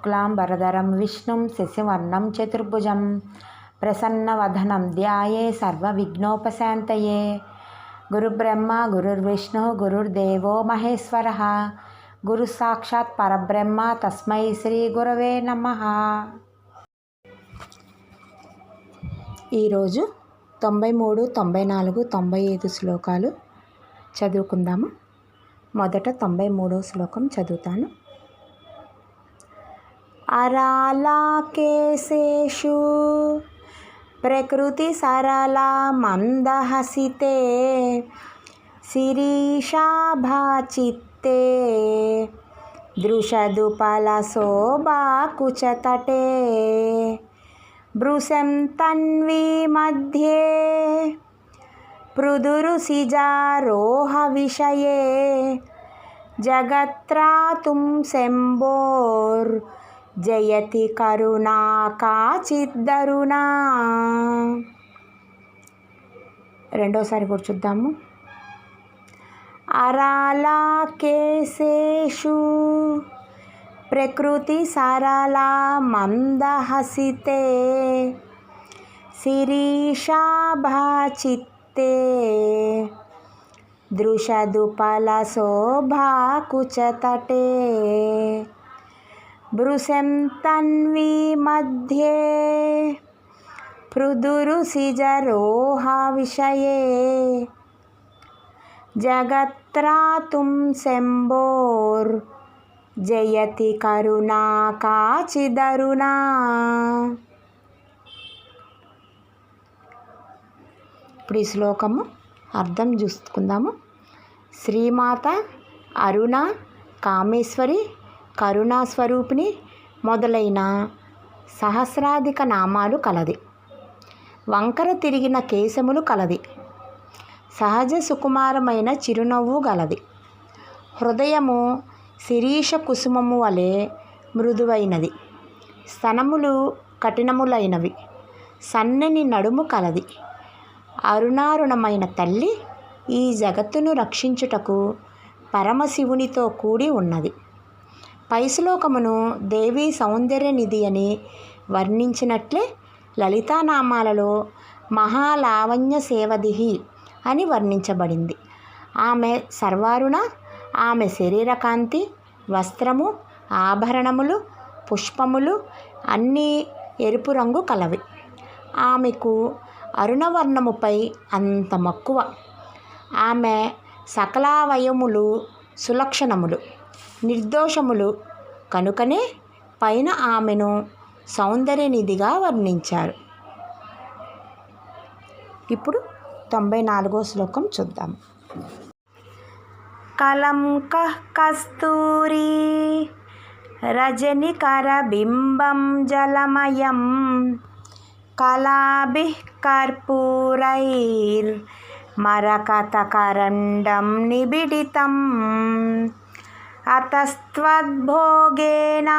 శుక్లాంబరధరం విష్ణుం శశివర్ణం చతుర్భుజం ప్రసన్నవధనం ధ్యాయే సర్వ విఘ్నోపశాంతయే గురుబ్రహ్మ గురుర్విష్ణు గురుర్దేవో మహేశ్వర గురు సాక్షాత్ పరబ్రహ్మ తస్మై శ్రీ గురవే నమ ఈరోజు తొంభై మూడు తొంభై నాలుగు తొంభై ఐదు శ్లోకాలు చదువుకుందాము. మొదట తొంభై మూడో శ్లోకం చదువుతాను. अरालाकेशेषु प्रकृतिसरला मन्दहसिते शिरीषाभाचित्ते दृशदुपलशोभाकुचतटे भृशं तन्वी मध्ये। पृदुरुसिजारोहविषये जगत्रातुं शम्भोर् జయతి కరుణా కాచిద్దరుణా రెండోసారి కూడా చూద్దాము. అరాలాకేశేషు ప్రకృతి సరళ మందహసితే శిరీషాభాచిత్తే దృశదుపలశోభాకుచతటే శోభాకుచతటే తన్వీ మధ్యే. పృదురుసిజరోహ విషయే జగత్రాతుం శంభోర్. జయతి కరుణా కాచిదరుణా ఇప్పుడు ఈ శ్లోకము అర్థం చూసుకుందాము. శ్రీమాత అరుణ కామేశ్వరి కరుణాస్వరూపిణి మొదలైన సహస్రాధిక నామాలు కలది. వంకర తిరిగిన కేశములు కలది. సహజ సుకుమారమైన చిరునవ్వు గలది. హృదయము శిరీష కుసుమము వలె మృదువైనది. స్తనములు కఠినములైనవి. సన్నని నడుము కలది. అరుణారుణమైన తల్లి ఈ జగత్తును రక్షించుటకు పరమశివునితో కూడి ఉన్నది. పైశ్లోకమును దేవి సౌందర్య నిధి అని వర్ణించినట్లే లలితానామాలలో మహాలావణ్య సేవదిహి అని వర్ణించబడింది. ఆమె సర్వారుణ ఆమె శరీరకాంతి వస్త్రము ఆభరణములు పుష్పములు అన్నీ ఎరుపు రంగు కలవి. ఆమెకు అరుణవర్ణముపై అంత మక్కువ ఆమె సకలావయములు సులక్షణములు. నిర్దోషములు. కనుకనే పైన ఆమెను సౌందర్యనిధిగా వర్ణించారు. ఇప్పుడు తొంభై నాలుగో శ్లోకం చూద్దాం. కలం కస్తూరి రజనికర బింబం జలమయం కళాభి కర్పూరైర్ మరకతకరండం నిబిడితం అతస్త్వద్భోగేన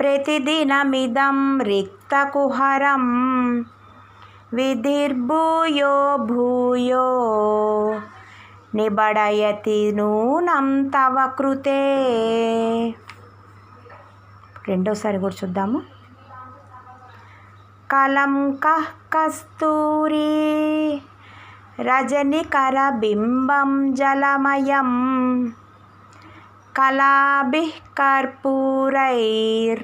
ప్రతిదినమిదం రిక్తకుహరం. విధిర్భూయో భూయో నిబడయతి నూనం తవ కృతే. రెండోసారి కూడా చూద్దాము. కలంక కస్తూరి రజనికర బింబం జలమయం. కళాభి కర్పూరైర్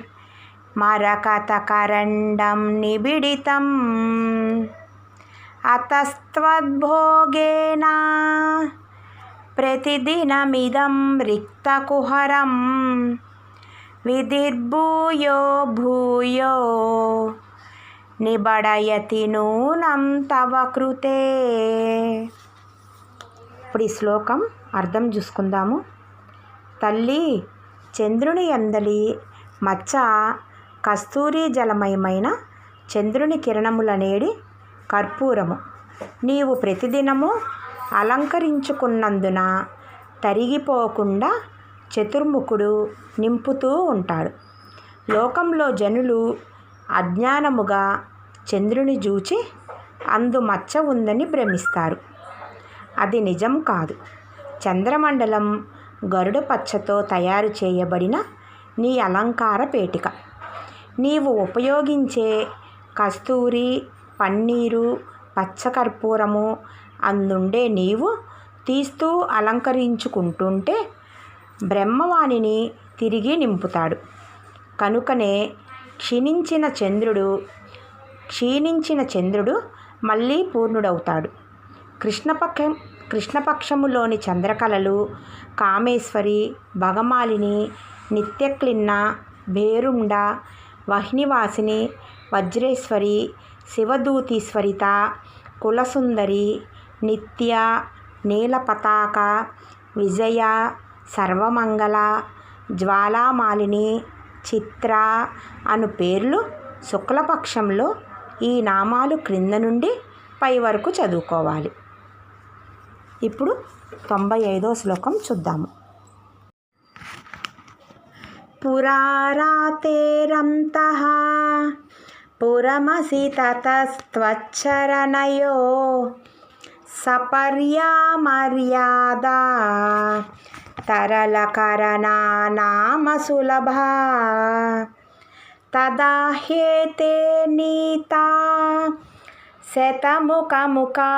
మరకతకరండం నిబిడితం. అతస్త్వద్భోగేన ప్రతిదినమిదం రిక్తకుహరం. విధిర్భూయో భూయో నిబడయతి నూనం తవ కృతే. ఇప్పుడు ఈ శ్లోకం అర్థం చూసుకుందాము. తల్లి చంద్రుని ఎందలి మచ్చ కస్తూరి జలమయమైన చంద్రుని కిరణములనేడి కర్పూరము. నీవు ప్రతిదినము అలంకరించుకున్నందున తరిగిపోకుండా చతుర్ముఖుడు నింపుతూ ఉంటాడు. లోకంలో జనులు అజ్ఞానముగా చంద్రుని చూచి అందు మచ్చ ఉందని భ్రమిస్తారు. అది నిజం కాదు. చంద్రమండలం గరుడ పచ్చతో తయారు చేయబడిన నీ అలంకార పేటిక. నీవు ఉపయోగించే కస్తూరి పన్నీరు పచ్చకర్పూరము అందుండే నీవు తీస్తూ అలంకరించుకుంటుంటే బ్రహ్మవాణిని తిరిగి నింపుతాడు. కనుకనే క్షీణించిన చంద్రుడు క్షీణించిన చంద్రుడు మళ్ళీ పూర్ణుడవుతాడు. కృష్ణపక్షం కృష్ణపక్షములోని చంద్రకళలు కామేశ్వరి భగమాలిని నిత్యక్లిన్న భేరుండ వహ్నివాసిని వజ్రేశ్వరి శివదూతీశ్వరిత కులసుందరి నిత్య నీలపతాక విజయ సర్వమంగళ జ్వాలామాలిని చిత్ర అను పేర్లు శుక్లపక్షంలో ఈ నామాలు క్రింద నుండి పై వరకు చదువుకోవాలి. ఇప్పుడు తొంభై ఐదో శ్లోకం చూద్దాము. పురారాతేరంతః పురమసి తతస్త్వచ్చరణయో సపర్యామర్యాదా మర్యాద తరలకరణనామసులభ తదాహ్యేతే తదా హ్యేతే నీతా శతముఖముఖా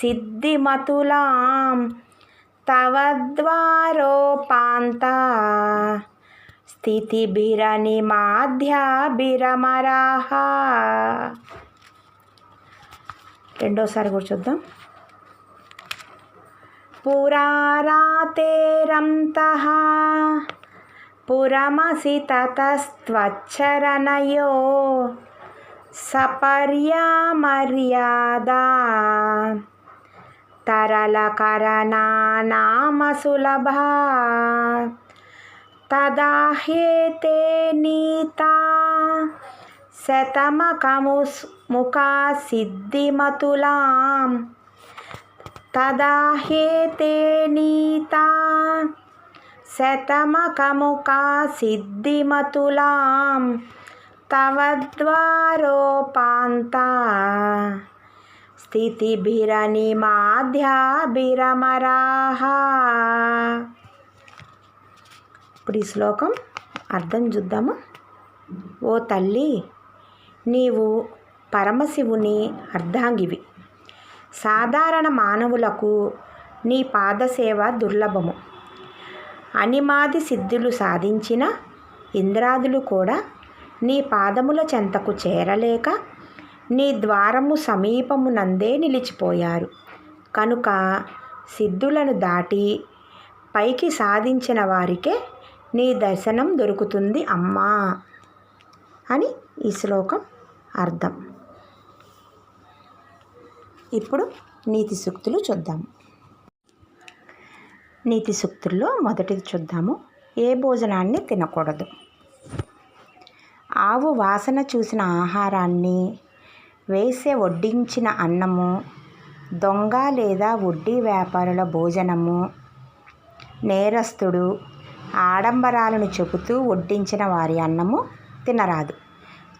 సిద్ధిమతులాం తవద్వారోపాంత. స్థితిభిరని మాధ్యాభిరమరాహ రెండోసారి కూడా చూద్దాం. పురారాతేరంతః పురమసి తతస్త్వచ్చరణయో సపర్యామర్యాదా. తరళకరణా నామ సులభా తదా హ్యేతే నీతా. శతమకము ముఖా సిద్ధిమతులాం. తదా హ్యేతే నీతా. శతమకముఖా సిద్ధిమతులాం. తవ ద్వారోపాంత. స్థితిభిరనిమాధ్యాభిరమరాహ. ఇప్పుడు ఈ శ్లోకం అర్థం చూద్దాము. ఓ తల్లి నీవు పరమశివుని అర్ధాంగివి. సాధారణ మానవులకు నీ పాదసేవ దుర్లభము. అనిమాది సిద్ధులు సాధించిన ఇంద్రాదులు కూడా నీ పాదముల చెంతకు చేరలేక నీ ద్వారము సమీపమునందే నిలిచిపోయారు. కనుక సిద్ధులను దాటి పైకి సాధించిన వారికే నీ దర్శనం దొరుకుతుంది అమ్మా అని ఈ శ్లోకం అర్థం. ఇప్పుడు నీతి సూక్తులు చూద్దాం. నీతి సూక్తుల్లో మొదటిది చూద్దాము. ఏ భోజనాన్ని తినకూడదు? ఆవు వాసన చూసిన ఆహారాన్ని వేసే వడ్డించిన అన్నము దొంగ లేదా వడ్డీ వ్యాపారుల భోజనము నేరస్తుడు ఆడంబరాలను చెబుతూ వడ్డించిన వారి అన్నము తినరాదు.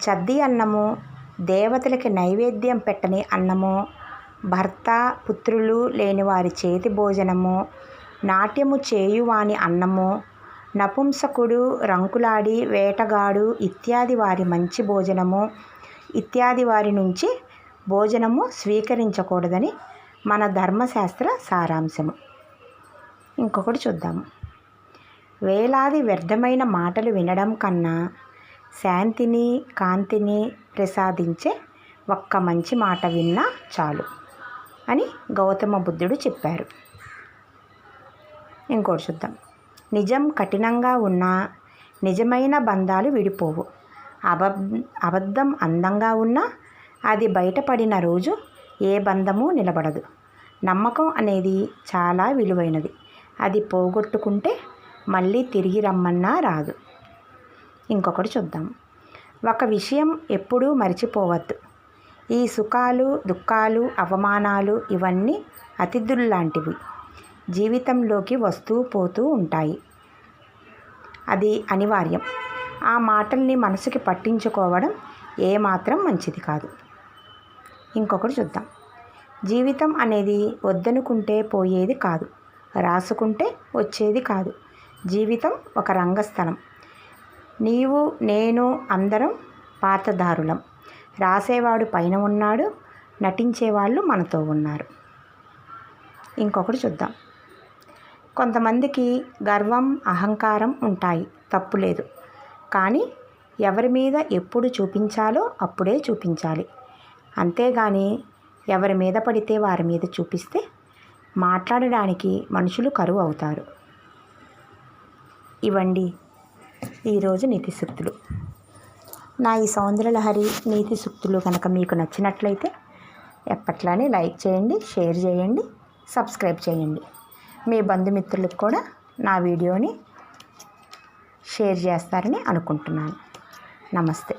చద్ది అన్నము దేవతలకి నైవేద్యం పెట్టని అన్నము భర్త పుత్రులు లేని వారి చేతి భోజనము నాట్యము చేయువాని అన్నము నపుంసకుడు రంకులాడి వేటగాడు ఇత్యాది వారి మంచి భోజనము ఇత్యాది వారి నుంచి భోజనము స్వీకరించకూడదని మన ధర్మశాస్త్ర సారాంశము. ఇంకొకటి చూద్దాము. వేలాది వ్యర్థమైన మాటలు వినడం కన్నా శాంతిని కాంతిని ప్రసాదించే ఒక్క మంచి మాట విన్నా చాలు అని గౌతమ బుద్ధుడు చెప్పారు. ఇంకోటి చూద్దాం. నిజం కఠినంగా ఉన్నా నిజమైన బంధాలు విడిపోవు. అబ అబద్ధం అందంగా ఉన్నా అది బయటపడిన రోజు ఏ బంధము నిలబడదు. నమ్మకం అనేది చాలా విలువైనది. అది పోగొట్టుకుంటే మళ్ళీ తిరిగి రమ్మన్నా రాదు. ఇంకొకటి చూద్దాం. ఒక విషయం ఎప్పుడూ మర్చిపోవద్దు. ఈ సుఖాలు దుఃఖాలు అవమానాలు ఇవన్నీ అతిథుల్లాంటివి. జీవితంలోకి వస్తూ పోతూ ఉంటాయి. అది అనివార్యం. ఆ మాటల్ని మనసుకి పట్టించుకోవడం ఏమాత్రం మంచిది కాదు. ఇంకొకటి చూద్దాం. జీవితం అనేది వద్దనుకుంటే పోయేది కాదు. రాసుకుంటే వచ్చేది కాదు. జీవితం ఒక రంగస్థలం. నీవు నేను అందరం పాతదారులం. రాసేవాడు పైన ఉన్నాడు నటించేవాళ్ళు మనతో ఉన్నారు. ఇంకొకటి చూద్దాం. కొంతమందికి గర్వం అహంకారం ఉంటాయి. తప్పులేదు కానీ ఎవరి మీద ఎప్పుడు చూపించాలో అప్పుడే చూపించాలి. అంతేగాని ఎవరి మీద పడితే వారి మీద చూపిస్తే మాట్లాడడానికి మనుషులు కరువు అవుతారు. ఇవ్వండి ఈరోజు నీతి సూక్తులు. నా ఈ సౌందర్యలహరి నీతి సూక్తులు కనుక మీకు నచ్చినట్లయితే ఎప్పట్లానే లైక్ చేయండి షేర్ చేయండి సబ్స్క్రైబ్ చేయండి. మీ బంధుమిత్రులకు కూడా నా వీడియోని షేర్ చేస్తారని అనుకుంటున్నాను. నమస్తే.